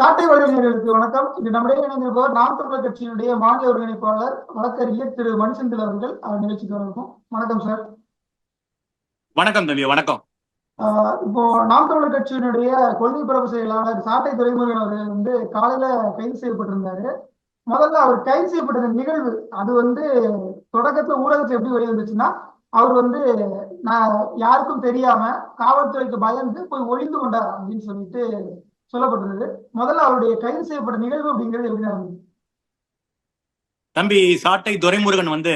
சாட்டை வழங்கினர்களுக்கு வணக்கம். இன்று நம்முடைய இணைந்திருப்பவர் நாம் தமிழர் கட்சியினுடைய மாநில ஒருங்கிணைப்பாளர் வழக்கறிஞர் திரு மணிசந்தில் அவர்கள். அவர் நிகழ்ச்சிக்கு வரவும் வணக்கம் சார். வணக்கம் தம்பி. வணக்கம். இப்போ நாம் தமிழர் கட்சியினுடைய கொள்கை பரப்பு செயலாளர் சாட்டை துறைமுருகன் அவர்கள் வந்து காலையில கைது செய்யப்பட்டிருந்தாரு. முதல்ல அவர் கைது செய்யப்பட்ட நிகழ்வு அது வந்து தொடக்கத்துல ஊடகத்துல எப்படி வெளிவந்துச்சுன்னா அவர் வந்து நான் யாருக்கும் தெரியாம காவல்துறைக்கு பயந்து போய் ஒளிந்து கொண்டார் அப்படின்னு சொல்லிட்டு சொல்லப்பட்டிருந்தது. முதல்ல அவருடைய கைது செய்யப்பட்ட நிகழ்வு அப்படிங்கிறது எப்படி நடந்தது? தம்பி சாட்டை துரைமுருகன் வந்து.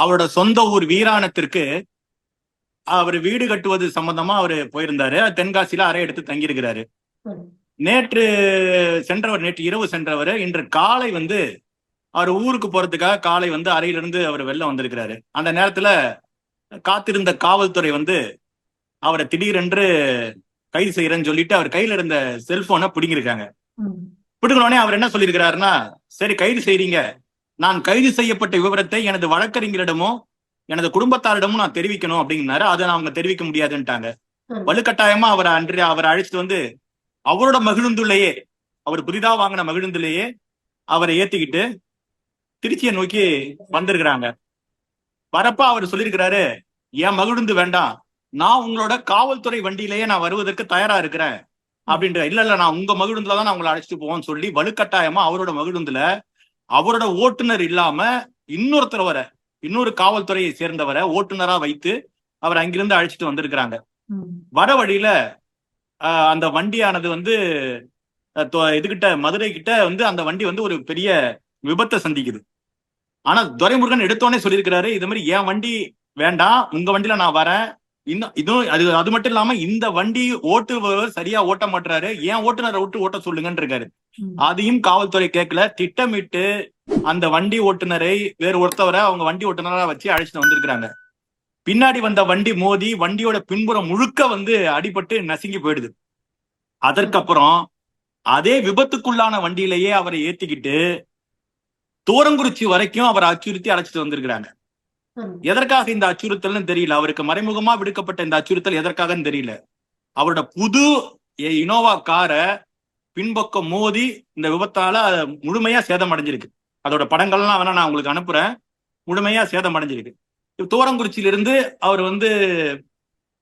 அவரோட சொந்த ஊர் வீராணத்திற்கு அவர் வீடு கட்டுவது சம்பந்தமா அவரு போயிருந்தாரு. தென்காசியில அறை எடுத்து தங்கியிருக்கிறாரு. நேற்று சென்றவர் நேற்று இரவு சென்றவர் இன்று காலை வந்து அவர் ஊருக்கு போறதுக்காக காலை வந்து அறையிலிருந்து அவர் வெளில வந்திருக்கிறாரு. அந்த நேரத்துல காத்திருந்த காவல்துறை வந்து அவரை திடீரென்று கைது செய்யறேன்னு சொல்லிட்டு அவர் கையில இருந்த செல்போனை பிடுங்கிருக்காங்க. பிடுங்கினோடனே அவர் என்ன சொல்லியிருக்கிறாருன்னா சரி கைது செய்றீங்க. நான் கைது செய்யப்பட்ட விவரத்தை எனது வழக்கறிஞரிடமோ எனது குடும்பத்தாரிடமும் நான் தெரிவிக்கணும் அப்படின்னாரு. அதை நான் அவங்க தெரிவிக்க முடியாதுன்ட்டாங்க. வலுக்கட்டாயமா அவரை அன்று அவரை அழைச்சிட்டு வந்து அவரோட மகிழுந்துலேயே அவர் புதிதா வாங்கின மகிழுந்துலேயே அவரை ஏத்திக்கிட்டு திருச்சியை நோக்கி வந்திருக்கிறாங்க. வரப்ப அவர் சொல்லியிருக்கிறாரு என் மகிழுந்து வேண்டாம். நான் உங்களோட காவல்துறை வண்டியிலேயே நான் வருவதற்கு தயாரா இருக்கிறேன். அப்படின்ற இல்ல இல்ல நான் உங்க மகிழுந்துல தான் நான் உங்களை அழைச்சிட்டு போவோம்னு சொல்லி வலுக்கட்டாயமா அவரோட மகிழுந்துல அவரோட ஓட்டுநர் இல்லாம இன்னொருத்தர் வர இன்னொரு காவல்துறையை சேர்ந்தவரை ஓட்டுநரா வைத்து அவர் அங்கிருந்து அழைச்சிட்டு வந்திருக்கிறாங்க. வர வழியில ஆஹ், அந்த வண்டியானது வந்து இதுகிட்ட மதுரை கிட்ட வந்து அந்த வண்டி வந்து ஒரு பெரிய விபத்தை சந்திக்குது. ஆனா துரைமுருகன் எடுத்தோடனே சொல்லியிருக்கிறாரு இது மாதிரி என் வண்டி வேண்டாம் உங்க வண்டியில நான் வரேன் இன்னும் இதுவும் அது அது மட்டும் இல்லாம இந்த வண்டி ஓட்டுபவர் சரியா ஓட்ட மாட்டுறாரு ஏன் ஓட்டுநரை விட்டு ஓட்ட சொல்லுங்கன்னு இருக்காரு. அதையும் காவல்துறை கேட்கல திட்டமிட்டு அந்த வண்டி ஓட்டுநரை வேறு ஒருத்தவரை அவங்க வண்டி ஓட்டுநரா வச்சு அழைச்சிட்டு வந்திருக்கிறாங்க. பின்னாடி வந்த வண்டி மோதி வண்டியோட பின்புறம் முழுக்க வந்து அடிபட்டு நசுங்கி போயிடுது. அதற்கப்புறம் அதே விபத்துக்குள்ளான வண்டியிலேயே அவரை ஏத்திக்கிட்டு தூரங்குறிச்சி வரைக்கும் அவரை அச்சுறுத்தி அழைச்சிட்டு வந்திருக்கிறாங்க. எதற்காக இந்த அச்சுறுத்தல்னு தெரியல. அவருக்கு மறைமுகமா விடுக்கப்பட்ட இந்த அச்சுறுத்தல் எதற்காகன்னு தெரியல. அவரோட புது இனோவா காரை பின்பக்கம் மோதி இந்த விபத்தால முழுமையா சேதம் அடைஞ்சிருக்கு. அதோட படங்கள்லாம் வேணா நான் உங்களுக்கு அனுப்புறேன். முழுமையா சேதம் அடைஞ்சிருக்கு. இப்ப இருந்து அவர் வந்து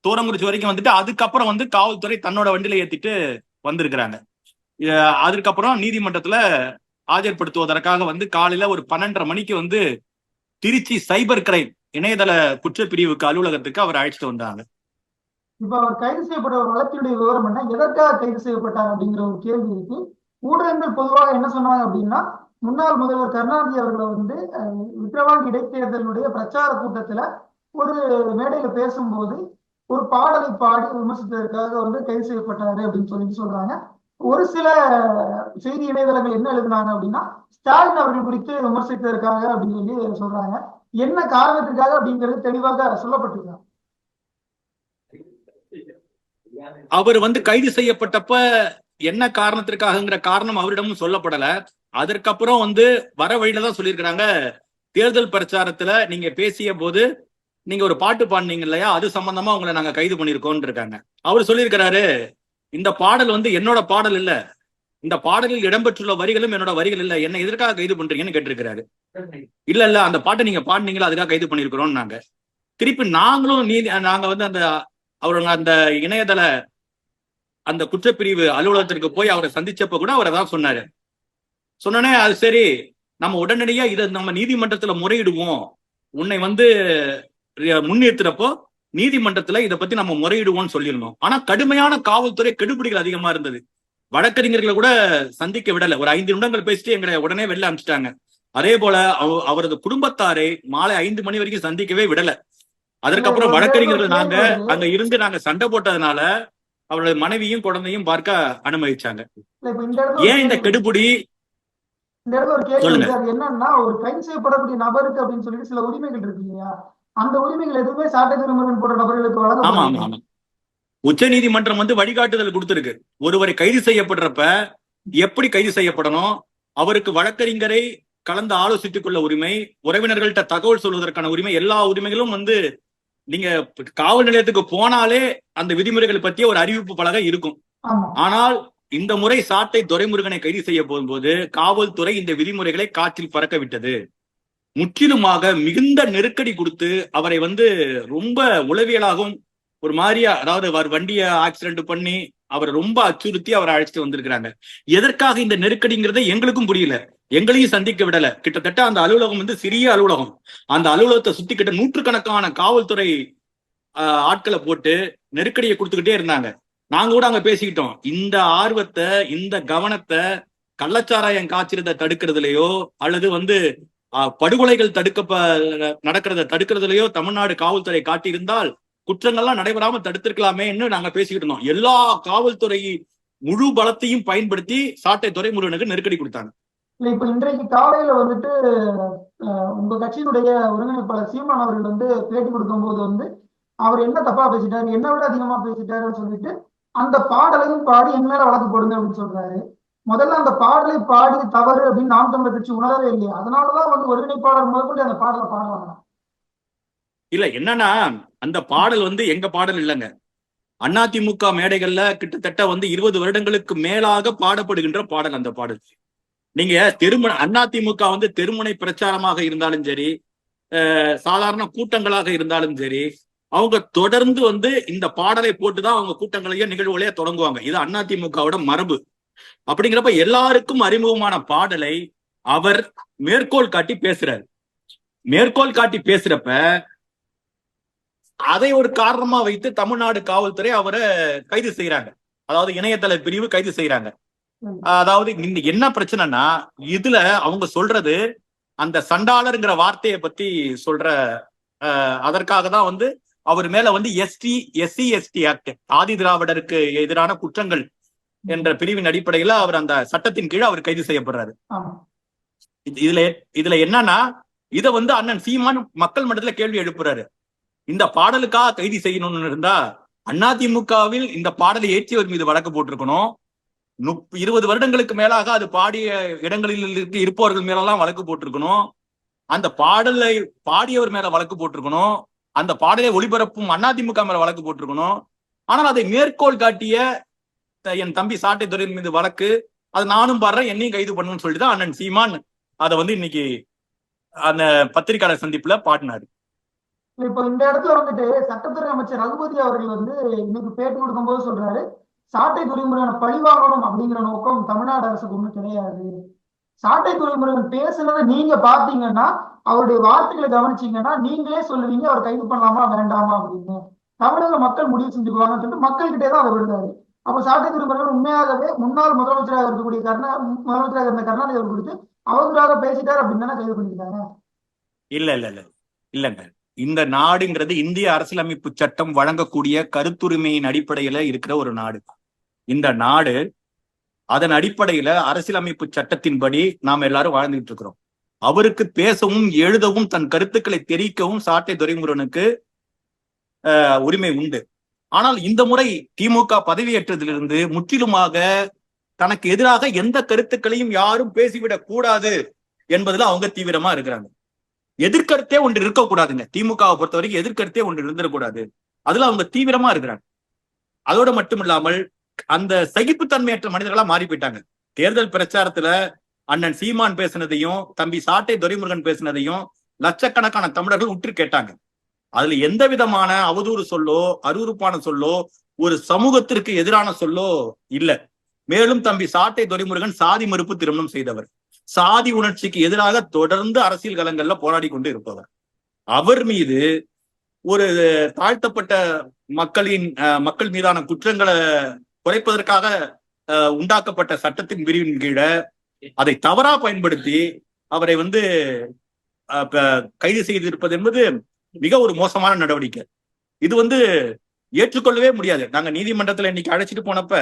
தூரங்குறிச்சி வரைக்கும் வந்துட்டு அதுக்கப்புறம் வந்து காவல்துறை தன்னோட வண்டியில ஏத்திட்டு வந்திருக்கிறாங்க. அதுக்கப்புறம் நீதிமன்றத்துல ஆஜர்படுத்துவதற்காக வந்து காலையில ஒரு பன்னெண்டரை மணிக்கு வந்து திருச்சி சைபர் கிரைம் இணையதள குற்றப்பிரிவுக்கு அலுவலகத்துக்கு அவர் அழைச்சிட்டு வந்தாங்க. இப்ப அவர் கைது செய்யப்பட்ட ஒரு வழக்கினுடைய விவரம் என்ன? எதற்காக கைது செய்யப்பட்டார் அப்படிங்கிற ஒரு கேள்வி இருக்கு. ஊடகங்கள் பொதுவாக என்ன சொன்னாங்க அப்படின்னா முன்னாள் முதல்வர் கருணாநிதி அவர்களை வந்து அஹ், விக்கிரவாண்டி இடைத்தேர்தலுடைய பிரச்சார கூட்டத்துல ஒரு மேடையில பேசும்போது ஒரு பாடலை பாடி விமர்சித்ததற்காக வந்து கைது செய்யப்பட்டாரு அப்படின்னு சொல்லிட்டு சொல்றாங்க. ஒரு சில செய்தி இணையதளங்கள் என்ன எழுதினாங்க அப்படின்னா ஸ்டாலின் அவர்கள் குறித்து விமர்சித்ததற்காக அப்படின்னு சொல்லி சொல்றாங்க. என்ன காரணத்திற்காக அப்படிங்கிறது தெளிவாக சொல்லப்பட்டிருக்காங்க. அவர் வந்து கைது செய்யப்பட்டப்ப என்ன காரணத்திற்காகங்கிற காரணம் அவரிடமும் சொல்லப்படல. அதற்கப்புறம் வந்து வர வழியில தான் சொல்லியிருக்கிறாங்க. தேர்தல் பிரச்சாரத்துல நீங்க பேசிய போது நீங்க ஒரு பாட்டு பாடினீங்க இல்லையா? அது சம்பந்தமா உங்களை நாங்க கைது பண்ணிருக்கோம்னு இருக்காங்க. அவர் சொல்லியிருக்கிறாரு இந்த பாடல் வந்து என்னோட பாடல் இல்ல. இந்த பாடலில் இடம்பெற்றுள்ள வரிகளும் என்னோட வரிகள் இல்ல. என்ன எதற்காக கைது பண்றீங்கன்னு கேட்டிருக்கிறாரு. இல்ல இல்ல அந்த பாட்டை நீங்க பாடினீங்களா அதுக்காக கைது பண்ணிருக்கிறோம் நாங்க. திருப்பி நாங்களும் நீதி நாங்க வந்து அந்த அவருங்க அந்த இணையதள அந்த குற்றப்பிரிவு அலுவலகத்திற்கு போய் அவரை சந்திச்சப்ப கூட அவர் அதான் சொன்னாரு. சொன்னோடனே அது சரி நம்ம உடனடியா இதை நம்ம நீதிமன்றத்துல முறையிடுவோம். உன்னை வந்து முன்னிறுத்துறப்போ நீதிமன்றத்துல இதை பத்தி நம்ம முறையிடுவோம்னு சொல்லியிருந்தோம் ஆனா கடுமையான காவல்துறை கெடுபிடிகள் அதிகமா இருந்தது வழக்கறிஞர்களை கூட சந்திக்க விடல ஒரு ஐந்து நிமிடங்கள் பேசிட்டு எங்களை உடனே வெளில அனுப்பிச்சிட்டாங்க அதே போல அவ- அவரது குடும்பத்தாரை மாலை ஐந்து மணி வரைக்கும் சந்திக்கவே விடல அதற்கப்புறம் வழக்கறிஞர்கள் நாங்க அங்க இருந்து நாங்க சண்டை போட்டதுனால அவரோட மனைவியும் குழந்தையும் பார்க்க அனுமதிச்சாங்க ஏன் இந்த கெடுபுடி கெடுபிடி இந்த இடத்துல ஒரு கேள்வி சொல்லுங்க. என்னன்னா ஒரு கைது செய்யப்படக்கூடிய நபருக்கு அப்படின்னு சொல்லிட்டு சில உரிமைகள் இருக்கு இல்லையா அந்த உரிமைகள் எதுவுமே சாட்டை போன்ற நபர்களுக்கு உச்ச நீதிமன்றம் வந்து வழிகாட்டுதல் கொடுத்திருக்கு. ஒருவரை கைது செய்யப்படுறப்ப எப்படி கைது செய்யப்படணும்? அவருக்கு வழக்கறிஞரை கலந்து ஆலோசித்துக் கொள்ள உரிமை உறவினர்கள்ட்ட தகவல் சொல்வதற்கான உரிமை எல்லா உரிமைகளும் வந்து நீங்க காவல் நிலையத்துக்கு போனாலே அந்த விதிமுறைகளை பத்திய ஒரு அறிவிப்பு பலகை இருக்கும். ஆனால் இந்த முறை சாட்டை துரைமுருகனை கைது செய்ய போகும்போது காவல்துறை இந்த விதிமுறைகளை காற்றில் பறக்க விட்டது. முற்றிலுமாக மிகுந்த நெருக்கடி கொடுத்து அவரை வந்து ரொம்ப உளவியலாகவும் ஒரு மாதிரியா அதாவது அவர் வண்டியை ஆக்சிடென்ட் பண்ணி அவரை ரொம்ப அச்சுறுத்தி அவரை அழைச்சிட்டு வந்திருக்கிறாங்க. எதற்காக இந்த நெருக்கடிங்கிறத எங்களுக்கும் புரியல. எங்களையும் சந்திக்க விடல. கிட்டத்தட்ட அந்த அலுவலகம் வந்து சிறிய அலுவலகம். அந்த அலுவலகத்தை சுத்தி கிட்ட நூற்றுக்கணக்கான காவல்துறை ஆட்களை போட்டு நெருக்கடியை கொடுத்துக்கிட்டே இருந்தாங்க. நாங்க கூட அங்க பேசிக்கிட்டோம். இந்த ஆர்வத்தை இந்த கவனத்தை கள்ளச்சாராயம் காய்ச்சறதை தடுக்கிறதுலயோ அல்லது வந்து படுகொலைகள் தடுக்க நடக்கிறத தடுக்கிறதுலயோ தமிழ்நாடு காவல்துறை காட்டியிருந்தால் குற்றங்கள்லாம் நடைபெறாம தடுத்திருக்கலாமேன்னு நாங்க பேசிக்கிட்டு இருந்தோம். எல்லா காவல்துறை முழு பலத்தையும் பயன்படுத்தி சாட்டை துறைமுருகனுக்கு நெருக்கடி கொடுத்தாங்க. இல்ல இப்ப இன்றைக்கு காலையில வந்துட்டு உங்க கட்சியினுடைய ஒருங்கிணைப்பாளர் சீமான் அவர்கள் வந்து பேட்டி கொடுக்கும்போது வந்து அவர் என்ன தப்பா பேசிட்டாரு என்ன விட அதிகமா பேசிட்டாருன்னு சொல்லிட்டு அந்த பாடலையும் பாடி என் மேல வழக்கு போடுங்க அப்படின்னு சொல்றாரு. முதல்ல அந்த பாடலை பாடி தவறு அப்படின்னு நாம் தமிழர் கட்சி உணரவே இல்லையா. அதனாலதான் வந்து ஒருங்கிணைப்பாளர் முதற்கொண்டு அந்த பாடலை பாடுவாங்க. இல்ல என்னன்னா அந்த பாடல் வந்து எங்க பாடல் இல்லைங்க. அதிமுக மேடைகள்ல கிட்டத்தட்ட வந்து இருபது வருடங்களுக்கு மேலாக பாடப்படுகின்ற பாடல் அந்த பாடல். நீங்க தெருமுனை அதிமுக வந்து தெருமுனை பிரச்சாரமாக இருந்தாலும் சரி சாதாரண கூட்டங்களாக இருந்தாலும் சரி அவங்க தொடர்ந்து வந்து இந்த பாடலை போட்டுதான் அவங்க கூட்டங்களையோ நிகழ்வுகளையோ தொடங்குவாங்க. இது அதிமுகவோட மரபு. அப்படிங்கிறப்ப எல்லாருக்கும் அறிமுகமான பாடலை அவர் மேற்கோள் காட்டி பேசுறாரு. மேற்கோள் காட்டி பேசுறப்ப அதை ஒரு காரணமா வைத்து தமிழ்நாடு காவல்துறை அவரை கைது செய்யறாங்க அதாவது இணையதள பிரிவு கைது செய்யறாங்க. அதாவது என்ன பிரச்சனைனா இதுல அவங்க சொல்றது அந்த சண்டாளருங்கிற வார்த்தையை பத்தி சொல்ற அதற்காக தான் வந்து அவர் மேல வந்து எஸ்டி எஸ்சி எஸ்டி ஆக்ட் ஆதி திராவிடருக்கு எதிரான குற்றங்கள் என்ற பிரிவின் அடிப்படையில அவர் அந்த சட்டத்தின் கீழ் அவர் கைது செய்யப்படுறாரு. இதுல இதுல என்னன்னா இத வந்து அண்ணன் சீமான் மக்கள் மன்றத்துல கேள்வி எழுப்புறாரு. இந்த பாடலுக்காக கைது செய்யணும்னு இருந்தா அதிமுகவில் இந்த பாடலை ஏற்றியவர் மீது வழக்கு போட்டிருக்கணும். முப் இருபது வருடங்களுக்கு மேலாக அது பாடிய இடங்களில் இருக்கு இருப்பவர்கள் மேலெல்லாம் வழக்கு போட்டிருக்கணும். அந்த பாடலை பாடியவர் மேல வழக்கு போட்டிருக்கணும். அந்த பாடலை ஒளிபரப்பும் அதிமுக மேல வழக்கு போட்டிருக்கணும். ஆனால் அதை மேற்கோள் காட்டிய என் தம்பி சாட்டை துறையின் மீது வழக்கு. அது நானும் பாடுறேன் என்னையும் கைது பண்ணணும்னு சொல்லிட்டு தான் அண்ணன் சீமான் அதை வந்து இன்னைக்கு அந்த பத்திரிகையாளர் சந்திப்புல பாடினாரு. இப்ப இந்த இடத்துல வந்துட்டு சட்டத்துறை அமைச்சர் ரகுபதி அவர்கள் வந்து இன்னைக்கு பேட்டி கொடுக்கும்போது சொல்றாரு சாட்டை துறைமுறையான பழிவாங்கணும் அப்படிங்கிற நோக்கம் தமிழ்நாடு அரசுக்கு ஒண்ணும் கிடையாது. சாட்டை துறைமுருகன் பேசுனதை நீங்க பாத்தீங்கன்னா அவருடைய வார்த்தைகளை கவனிச்சீங்கன்னா நீங்களே சொல்லுவீங்க அவர் கைது பண்ணலாமா வேண்டாமா அப்படின்னு. தமிழக மக்கள் முடிவு செஞ்சுக்குவாங்கன்னு சொல்லிட்டு மக்கள்கிட்டே தான் அவர் விடுறாரு. அப்ப சாட்டை துறைமுருகன் உண்மையாகவே முன்னாள் முதலமைச்சராக இருக்கக்கூடிய கருணா முதலமைச்சராக இருந்த கருணாநிதி அவர் கொடுத்து அவதூறாக பேசிட்டார் அப்படின்னு கைது பண்ணிக்கிட்டாங்க. இல்ல இல்ல இல்ல. இல்லங்க. இந்த நாடுங்கிறது இந்திய அரசியலமைப்பு சட்டம் வழங்கக்கூடிய கருத்துரிமையின் அடிப்படையில இருக்கிற ஒரு நாடு. இந்த நாடு அதன் அடிப்படையில அரசியலமைப்பு சட்டத்தின்படி நாம் எல்லாரும் வாழ்ந்துகிட்டு இருக்கிறோம். அவருக்கு பேசவும் எழுதவும் தன் கருத்துக்களை தெரிவிக்கவும் சாட்டை துரைமுருகனுக்கு ஆஹ், உரிமை உண்டு. ஆனால் இந்த முறை திமுக பதவியேற்றதிலிருந்து முற்றிலுமாக தனக்கு எதிராக எந்த கருத்துக்களையும் யாரும் பேசிவிடக் கூடாது என்பதுல அவங்க தீவிரமா இருக்கிறாங்க. எதிர்கருத்தே ஒன்று இருக்கக்கூடாதுங்க. திமுகவை பொறுத்த வரைக்கும் எதிர்கருத்தே ஒன்று இருந்துடக்கூடாது அதுல அவங்க தீவிரமா இருக்கிறாங்க. அதோட மட்டும் இல்லாமல் அந்த சகிப்புத்தன்மையற்ற மனிதர்களா மாறி போயிட்டாங்க தேர்தல் பிரச்சாரத்துல அண்ணன் சீமான் பேசினதையும் தம்பி சாட்டை துரைமுருகன் பேசினதையும் லட்சக்கணக்கான தமிழர்கள் உற்று கேட்டாங்க. அதுல எந்த விதமான அவதூறு சொல்லோ அருவறுப்பான சொல்லோ ஒரு சமூகத்திற்கு எதிரான சொல்லோ இல்ல. மேலும் தம்பி சாட்டை துரைமுருகன் சாதி மறுப்பு திருமணம் செய்தவர். சாதி உணர்ச்சிக்கு எதிராக தொடர்ந்து அரசியல் களங்கள்ல போராடி கொண்டு இருப்பவர். அவர் மீது ஒரு தாழ்த்தப்பட்ட மக்களின் அஹ், மக்கள் மீதான குற்றங்களை குறைப்பதற்காக அஹ், உண்டாக்கப்பட்ட சட்டத்தின் பிரிவின் கீழே அதை தவறா பயன்படுத்தி அவரை வந்து கைது செய்திருப்பது என்பது மிக ஒரு மோசமான நடவடிக்கை. இது வந்து ஏற்றுக்கொள்ளவே முடியாது. நாங்க நீதிமன்றத்துல இன்னைக்கு அழைச்சிட்டு போனப்ப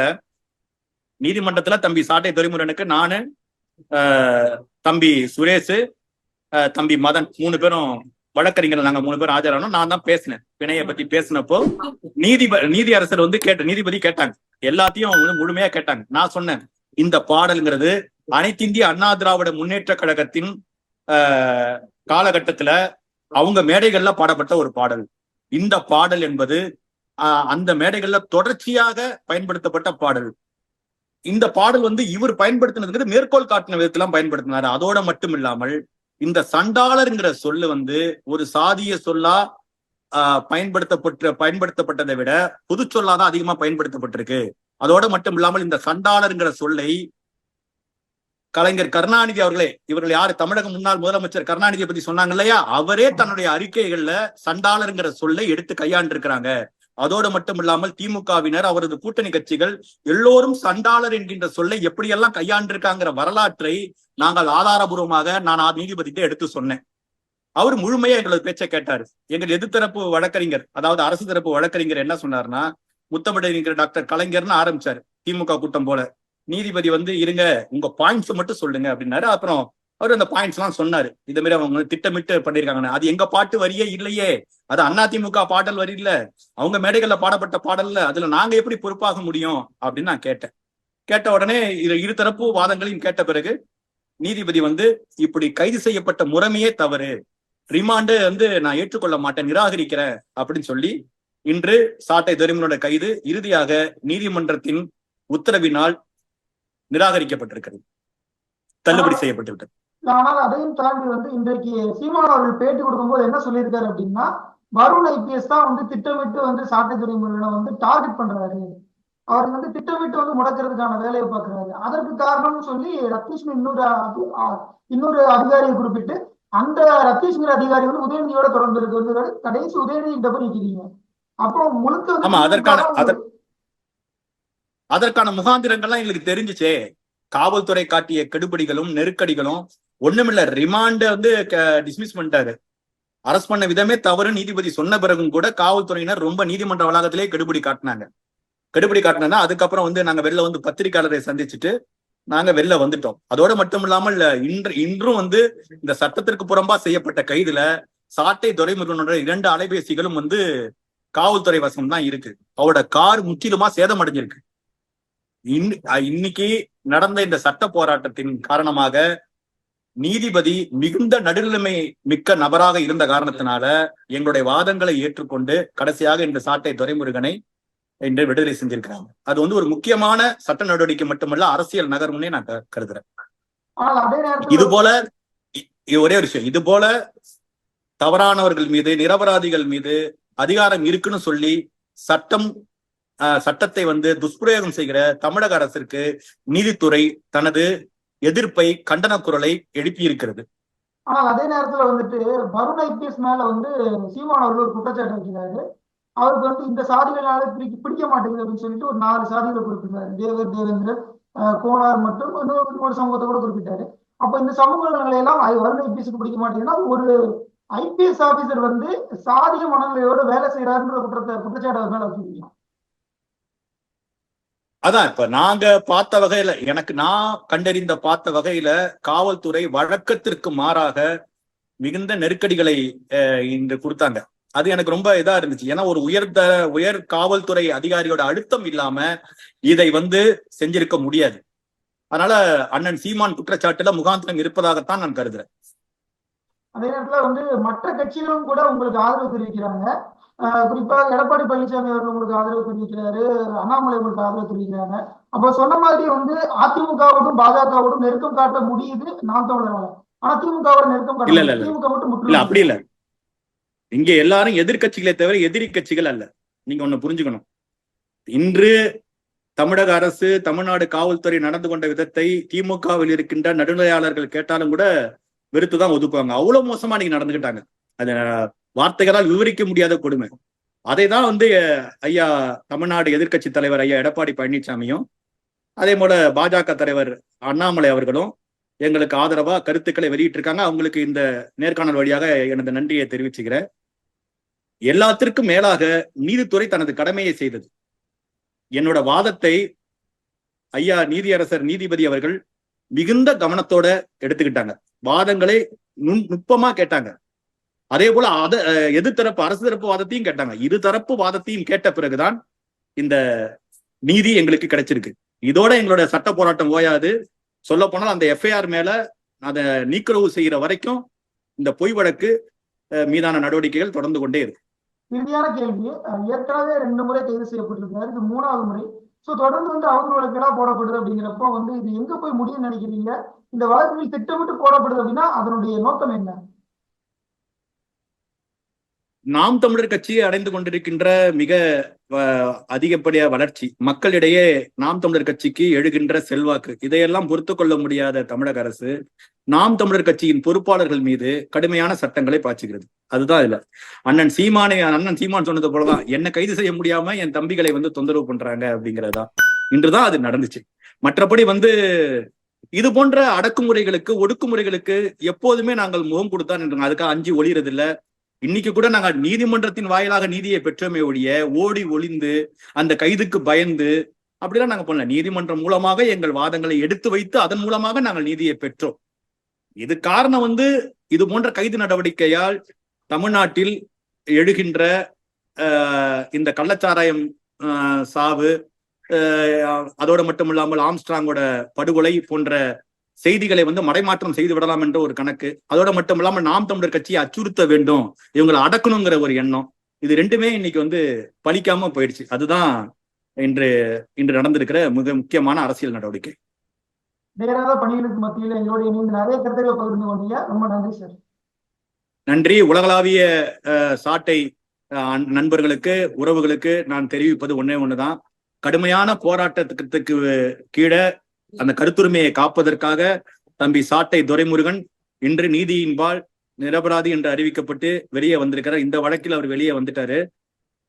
நீதிமன்றத்துல தம்பி சாட்டை துரைமுருகனுக்கு நானு ஆஹ், தம்பி சுரேஷ் தம்பி மதன் மூணு பேரும் வழக்கறிஞர்கள். நாங்க மூணு பேரும் ஆஜரானோம். நான் தான் பேசினேன். பிணைய பத்தி பேசினப்போ நீதி நீதி அரசர் வந்து கேட்ட நீதிபதி கேட்டாங்க. எல்லாத்தையும் அவங்க முழுமையா கேட்டாங்க. நான் சொன்னேன். இந்த பாடல்ங்கிறது அனைத்திந்திய அண்ணா திராவிட முன்னேற்ற கழகத்தின் ஆஹ், காலகட்டத்துல அவங்க மேடைகள்ல பாடப்பட்ட ஒரு பாடல். இந்த பாடல் என்பது ஆஹ், அந்த மேடைகள்ல தொடர்ச்சியாக பயன்படுத்தப்பட்ட பாடல். இந்த பாடல் வந்து இவர் பயன்படுத்தினதுங்கிறது மேற்கோள் காட்டின விதத்தெல்லாம் பயன்படுத்தினாரு. அதோட மட்டும் இல்லாமல் இந்த சண்டாளருங்கிற சொல்லு வந்து ஒரு சாதிய சொல்லா ஆஹ் பயன்படுத்தப்பட்ட பயன்படுத்தப்பட்டதை விட பொது சொல்லாதான் அதிகமா பயன்படுத்தப்பட்டிருக்கு. அதோட மட்டும் இல்லாமல் இந்த சண்டாளருங்கிற சொல்லை கலைஞர் கருணாநிதி அவர்களே இவர்கள் யாரு? தமிழக முன்னாள் முதலமைச்சர் கருணாநிதியை பத்தி சொன்னாங்க இல்லையா அவரே தன்னுடைய அறிக்கைகள்ல சண்டாளர்ங்கிற சொல்லை எடுத்து கையாண்டிருக்கிறாங்க. அதோடு மட்டும் இல்லாமல் திமுகவினர் அவரது கூட்டணி கட்சிகள் எல்லோரும் சண்டாளர் என்கின்ற சொல்லை எப்படியெல்லாம் கையாண்டிருக்காங்கிற வரலாற்றை நாங்கள் ஆதாரபூர்வமாக நான் ஆ- எடுத்து சொன்னேன். அவர் முழுமையா எங்களது பேச்சை கேட்டாரு. எங்கள் எதிர்த்தரப்பு வழக்கறிஞர் அதாவது அரசு தரப்பு வழக்கறிஞர் என்ன சொன்னார்னா முத்தமிழறிஞர் டாக்டர் கலைஞர்னு ஆரம்பிச்சாரு திமுக கூட்டம் போல. நீதிபதி வந்து இருங்க உங்க பாயிண்ட்ஸ் மட்டும் சொல்லுங்க அப்படின்னாரு. அப்புறம் அவர் அந்த பாயிண்ட்ஸ் எல்லாம் சொன்னாரு. இந்த மாதிரி அவங்க வந்து திட்டமிட்டு பண்ணிருக்காங்கன்னு அது எங்க பாட்டு வரியே இல்லையே. அது அதிமுக பாடல் வரி இல்ல. அவங்க மேடைகள்ல பாடப்பட்ட பாடல்ல அதுல நாங்க எப்படி பொறுப்பாக முடியும்? அப்படின்னு நான் கேட்டேன். கேட்ட உடனே இது இருதரப்பு வாதங்களையும் கேட்ட பிறகு நீதிபதி வந்து இப்படி கைது செய்யப்பட்ட முறைமையே தவறு. ரிமாண்டு வந்து நான் ஏற்றுக்கொள்ள மாட்டேன். நிராகரிக்கிறேன் அப்படின்னு சொல்லி இன்று சாட்டை துரைமுனோட கைது இறுதியாக நீதிமன்றத்தின் உத்தரவினால் நிராகரிக்கப்பட்டிருக்கிறது. தள்ளுபடி செய்யப்பட்டு விட்டது ஆனால் அதையும் தாண்டி வந்து இன்றைக்கு சீமான் அவர்கள் பேட்டி கொடுக்கும்போது என்ன சொல்லியிருக்காரு அப்படின்னா வருண் ஐபிஎஸ் தான் வந்து திட்டமிட்டு வந்து சாட்டைத்துறை முறையில வந்து டார்கெட் பண்றாரு. அவர் வந்து திட்டமிட்டு வந்து முடக்கிறதுக்கான வேலையை பார்க்கறாரு. அதற்கு காரணம்னு சொல்லி ரத்தீஷ்னு இன்னொரு இன்னொரு அதிகாரியை குறிப்பிட்டு அந்த ரத்தீஷ்ங்கிற அதிகாரி வந்து உதயநிதியோட தொடர்பு இருக்கு. வந்து கடைசி உதயநிதி போய் நிக்கிறீங்க அப்போ முழுக்க ஆமா, அதற்கான- அதற்கான முகாந்திரங்கள்லாம் எங்களுக்கு தெரிஞ்சுச்சே. காவல்துறை காட்டிய கெடுபிடிகளும் நெருக்கடிகளும் ஒண்ணுமில்ல. ரிமாண்ட வந்து டிஸ்மிஸ் பண்ணிட்டாரு. அரஸ்ட் பண்ண விதமே தவறு. நீதிபதி சொன்ன பிறகும் கூட காவல்துறையினர் ரொம்ப நீதிமன்ற வளாகத்திலே கெடுபடி காட்டினாங்க. கெடுபடி காட்டினா அதுக்கப்புறம் வந்து நாங்க வெளில வந்து பத்திரிகையாளரை சந்திச்சுட்டு நாங்க வெளில வந்துட்டோம். அதோட மட்டும் இல்லாமல் இன்று இன்றும் வந்து இந்த சட்டத்திற்கு புறம்பா செய்யப்பட்ட கைதுல சாட்டை துரைமுருகனோட இரண்டு அலைபேசிகளும் வந்து காவல்துறை வசம் தான் இருக்கு. அவரோட கார் முற்றிலுமா சேதமடைஞ்சிருக்கு. இன்னைக்கு நடந்த இந்த சட்ட போராட்டத்தின் காரணமாக நீதிபதி மிகுந்த நடுநிலைமை மிக்க நபராக இருந்த காரணத்தினால எங்களுடைய வாதங்களை ஏற்றுக்கொண்டு கடைசியாக இந்த சாட்டை துரைமுருகனை இன்று விடுதலை செஞ்சிருக்கிறாங்க. அது வந்து ஒரு முக்கியமான சட்ட நடவடிக்கை மட்டுமல்ல அரசியல் நகர்வுன்னே நான் கருதுறேன். இது போல ஒரே ஒரு விஷயம். இது போல தவறானவர்கள் மீது நிரபராதிகள் மீது அதிகாரம் இருக்குன்னு சொல்லி சட்டம் சட்டத்தை வந்து துஷ்பிரயோகம் செய்கிற தமிழக அரசிற்கு நீதித்துறை தனது எதிர்ப்பை கண்டன குரலை எழுப்பியிருக்கிறது. ஆனா அதே நேரத்துல வந்துட்டு வருண் ஐபிஎஸ் மேல வந்து சீமான் அவர்கள் ஒரு குற்றச்சாட்டு வைக்கிறாரு. அவருக்கு வந்து இந்த சாதிகளால பிடிக்க பிடிக்க மாட்டேங்குது அப்படின்னு சொல்லிட்டு ஒரு நாலு சாதிகளை குறிப்பிட்டாரு தேவர் தேவேந்திரன் அஹ், கோனார் மற்றும் இன்னொரு ஒரு சமூகத்தை கூட குறிப்பிட்டாரு. அப்ப இந்த சமூகங்களை எல்லாம் ஐ- வருண் ஐபிஎஸ்க்கு பிடிக்க மாட்டேங்குதுன்னா ஒரு ஐபிஎஸ் ஆபீசர் வந்து சாதிய மனநிலையோட வேலை செய்யறாருன்ற குற்றத்தை குற்றச்சாட்டு மேல வச்சிருக்கீங்க. அதான் இப்ப நாங்க பார்த்த வகையில எனக்கு நான் கண்டறிந்த பார்த்த வகையில காவல்துறை வழக்கத்திற்கு மாறாக மிகுந்த நெருக்கடிகளை அஹ், இன்று கொடுத்தாங்க. அது எனக்கு ரொம்ப இதா இருந்துச்சு. ஏன்னா ஒரு உயர்ந்த உயர் காவல்துறை அதிகாரியோட அழுத்தம் இல்லாம இதை வந்து செஞ்சிருக்க முடியாது. அதனால அண்ணன் சீமான் குற்றச்சாட்டுல முகாந்திரம் இருப்பதாகத்தான் நான் கருதுறேன். அதே நேரத்துல வந்து மற்ற கட்சிகளும் கூட உங்களுக்கு ஆதரவு தெரிவிக்கிறாங்க. குறிப்பாக எடப்பாடி பழனிசாமி அவர்கள் உங்களுக்கு ஆதரவு தெரிவிக்கிறாரு. அண்ணாமலை உங்களுக்கு ஆதரவு தெரிவிக்கிறாங்க. அப்போ சொன்ன மாதிரி வந்து அதிமுகவோடும் பாஜகவோடும் நெருக்கம் காட்ட முடியுது நாம் தமிழரால ஆனா திமுகவோட நெருக்கம் காட்ட. திமுக மட்டும் அப்படி இல்ல. இங்க எல்லாரும் எதிர்க்கட்சிகளை தவிர எதிரி கட்சிகள் அல்ல. நீங்க ஒண்ணு புரிஞ்சுக்கணும். இன்று தமிழக அரசு தமிழ்நாடு காவல்துறை நடந்து கொண்ட விதத்தை திமுகவில் இருக்கின்ற நடுநிலையாளர்கள் கேட்டாலும் கூட வெறுத்துதான் ஒதுக்குவாங்க. அவ்வளவு மோசமா நீங்க நடந்துகிட்டாங்க. அது வார்த்தைகளால் விவரிக்க முடியாத கொடுமை. அதை தான் வந்து ஐயா தமிழ்நாடு எதிர்க்கட்சி தலைவர் ஐயா எடப்பாடி பழனிசாமியும் அதே போல பாஜக தலைவர் அண்ணாமலை அவர்களும் எங்களுக்கு ஆதரவா கருத்துக்களை வெளியிட்டிருக்காங்க. அவங்களுக்கு இந்த நேர்காணல் வழியாக எனது நன்றியை தெரிவிச்சுக்கிறேன். எல்லாத்திற்கும் மேலாக நீதித்துறை தனது கடமையை செய்தது. என்னோட வாதத்தை ஐயா நீதியரசர் நீதிபதி அவர்கள் மிகுந்த கவனத்தோட எடுத்துக்கிட்டாங்க. வாதங்களை நுண் நுட்பமா கேட்டாங்க. அதே போல அத எதிர்த்தரப்பு அரசு தரப்பு வாதத்தையும் கேட்டாங்க. இரு தரப்பு வாதத்தையும் கேட்ட பிறகுதான் இந்த நீதி எங்களுக்கு கிடைச்சிருக்கு. இதோட எங்களோட சட்ட போராட்டம் ஓயாது. சொல்ல போனால் அந்த எஃப்ஐஆர் மேல அதை நீக்குறவு செய்யற வரைக்கும் இந்த பொய் வழக்கு மீதான நடவடிக்கைகள் தொடர்ந்து கொண்டே இருக்கு. இறுதியான கேள்வி. ஏற்கனவே ரெண்டு முறை கைது செய்யப்பட்டிருக்காரு. இது மூணாவது முறை. சோ தொடர்ந்து வந்து அவங்க வழக்கெல்லாம் போடப்படுது அப்படிங்கிறப்போ வந்து இது எங்க போய் முடியும்னு நினைக்கிறீங்க? இந்த வழக்குகள் திட்டமிட்டு போடப்படுது அப்படின்னா அதனுடைய நோக்கம் என்ன? நாம் தமிழர் கட்சி அடைந்து கொண்டிருக்கின்ற மிக அஹ், அதிகப்படிய வளர்ச்சி மக்களிடையே நாம் தமிழர் கட்சிக்கு எழுகின்ற செல்வாக்கு இதையெல்லாம் பொறுத்து கொள்ள முடியாத தமிழக அரசு நாம் தமிழர் கட்சியின் பொறுப்பாளர்கள் மீது கடுமையான சட்டங்களை பாய்ச்சுகிறது. அதுதான் இல்ல அண்ணன் சீமானை அண்ணன் சீமான் சொன்னது போலதான் என்ன கைது செய்ய முடியாம என் தம்பிகளை வந்து தொந்தரவு பண்றாங்க அப்படிங்கறதுதான். இன்றுதான் அது நடந்துச்சு. மற்றபடி வந்து இது போன்ற அடக்குமுறைகளுக்கு ஒடுக்குமுறைகளுக்கு எப்போதுமே நாங்கள் முகம் கொடுத்தா என்று அதுக்காக அஞ்சு ஒளியறது இன்னைக்கு கூட நாங்கள் நீதிமன்றத்தின் வாயிலாக நீதியை பெற்றோமே ஒழிய ஓடி ஒளிந்து அந்த கைதுக்கு பயந்து அப்படிலாம் நாங்கள் பண்ணல. நீதிமன்றம் மூலமாக எங்கள் வாதங்களை எடுத்து வைத்து அதன் மூலமாக நாங்கள் நீதியை பெற்றோம். இது காரணம் வந்து இது போன்ற கைது நடவடிக்கையால் தமிழ்நாட்டில் எழுகின்ற ஆஹ், இந்த கள்ளச்சாராயம் சாவு அதோடு அதோட மட்டும் இல்லாமல் ஆம்ஸ்ட்ராங்கோட படுகொலை போன்ற செய்திகளை வந்து மடைமாற்றம் செய்து விடலாம் என்ற ஒரு கணக்கு. அதோட மட்டும் நாம் தமிழர் கட்சியை அச்சுறுத்த வேண்டும். இவங்களை அடக்கணுங்கிற ஒரு எண்ணம். இது ரெண்டுமே இன்னைக்கு வந்து பலிக்காம போயிடுச்சு. அதுதான் இன்று இன்று நடந்திருக்கிற மிக முக்கியமான அரசியல் நடவடிக்கை. நேராக பணிகளுக்கு மத்தியில் எங்களோட இணைந்து நிறைய கருத்துக்களை பகிர்ந்து கொண்டீங்க. ரொம்ப நன்றி சார். நன்றி. உலகளாவிய சாட்டை நண்பர்களுக்கு உறவுகளுக்கு நான் தெரிவிப்பது ஒண்ணே ஒண்ணுதான். கடுமையான போராட்டத்துக்கு கீழே அந்த கருத்துரிமையை காப்பதற்காக தம்பி சாட்டை துரைமுருகன் இன்று நீதியின்பால் நிரபராதி என்று அறிவிக்கப்பட்டு வெளியே வந்திருக்கிறார். இந்த வழக்கில் அவர் வெளியே வந்துட்டாரு.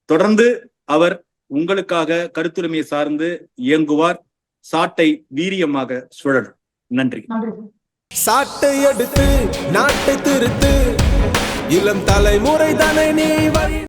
தொடர்ந்து அவர் உங்களுக்காக கருத்துரிமையை சார்ந்து இயங்குவார். சாட்டை வீரியமாக சுழலும். நன்றி. சாட்டை எடுத்து நாட்டை திருத்து. இளம் தலைமுறை தானே நீ